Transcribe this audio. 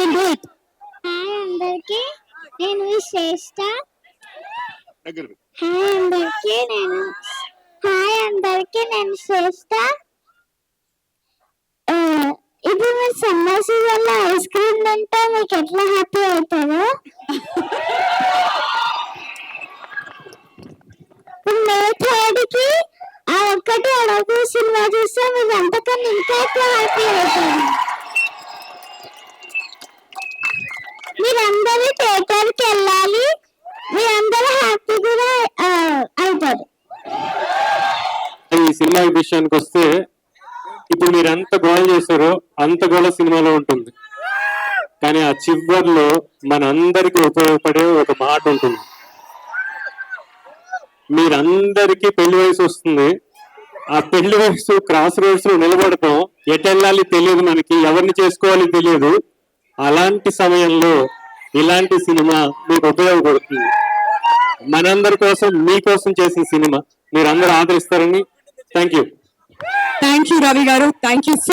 it. Hi అందరికి. నేను శ్రేష్ట. Hi అందరికి. నేను హాయ్ అందరికి. నేను శ్రేష్ట. ఇప్పుడు మీరు సమ్మర్ సీజన్లో ఐస్ క్రీమ్ తింటే మీకు ఎట్లా హ్యాపీ అవుతారు? మే థర్డ్కి ఆ ఒక్కటి అడగు సినిమా చూస్తే మీరు అంతకన్నా ఇంకా ఎక్కువ హ్యాపీ అవుతారు? మీరందరూ థియేటర్కి వెళ్ళాలి. మీరందరూ హ్యాపీ కూడా అవుతారు. ఈ సినిమా విషయానికి వస్తే ఇప్పుడు మీరు ఎంత గోల్ చేశారో అంత గోళ సినిమాలో ఉంటుంది. కానీ ఆ చివర్లో మనందరికి ఉపయోగపడే ఒక మాట ఉంటుంది. మీరందరికీ పెళ్ళి వయసు వస్తుంది. ఆ పెళ్ళి వయసు క్రాస్ రోడ్స్లో నిలబడతాం ఎటు వెళ్ళాలి తెలియదు మనకి ఎవరిని చేసుకోవాలి తెలియదు. అలాంటి సమయంలో ఇలాంటి సినిమా మీకు ఉపయోగపడుతుంది. మనందరి కోసం మీకోసం చేసిన సినిమా. మీరందరూ ఆదరిస్తారని thank you. Thank you Ravi garu. Thank you